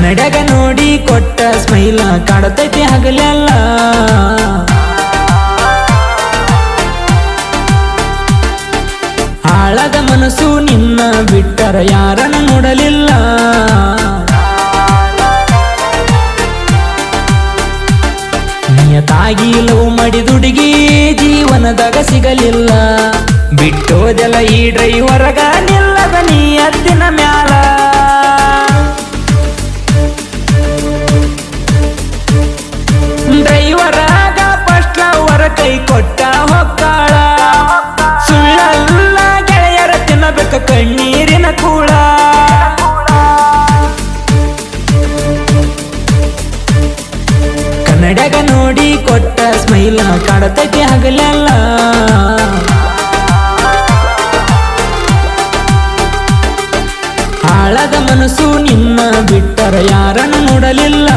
ಕನ್ನಡಗ ನೋಡಿ ಕೊಟ್ಟ ಸ್ಮೈಲ ಕಾಡತೈತಿ ಹಗಲೆಲ್ಲ. ಆಳದ ಮನಸ್ಸು ನಿನ್ನ ಬಿಟ್ಟರ ಯಾರನ್ನು ನೋಡಲಿಲ್ಲ. ನಿಯತಾಗಿ ಲವ್ ಮಾಡಿದುಡುಗಿ ಜೀವನದಾಗ ಸಿಗಲಿಲ್ಲ. ಬಿಟ್ಟೋದೆಲ್ಲ ಈ ಡ್ರೈವರ್ಗ ನಿಲ್ಲದ ನಡಗ ನೋಡಿ ಕೊಟ್ಟ ಸ್ಮೈಲ್ ಕಾಡತಕ್ಕೆ ಆಗಲಿಲ್ಲ ಆಳದ ಮನಸ್ಸು ನಿಮ್ಮ ಬಿಟ್ಟರ ಯಾರನ್ನು ನೋಡಲಿಲ್ಲ.